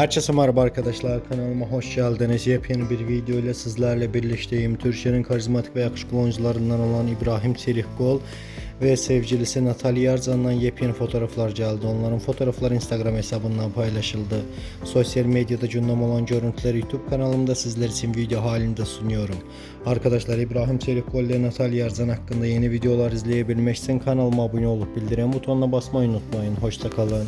Herkese merhaba arkadaşlar kanalıma hoş geldiniz. Yepyeni bir video ile sizlerle birlikteyim. Türkiye'nin karizmatik ve yakışıklı oyuncularından olan İbrahim Çelikkol ve sevgilisi Natalya Erzan'dan yepyeni fotoğraflar geldi. Onların fotoğrafları Instagram hesabından paylaşıldı. Sosyal medyada gündem olan görüntüleri YouTube kanalımda sizler için video halinde sunuyorum. Arkadaşlar İbrahim Çelikkol ile Natalya Erzan hakkında yeni videolar izleyebilmek için kanalıma abone olup bildirim butonuna basmayı unutmayın. Hoşçakalın.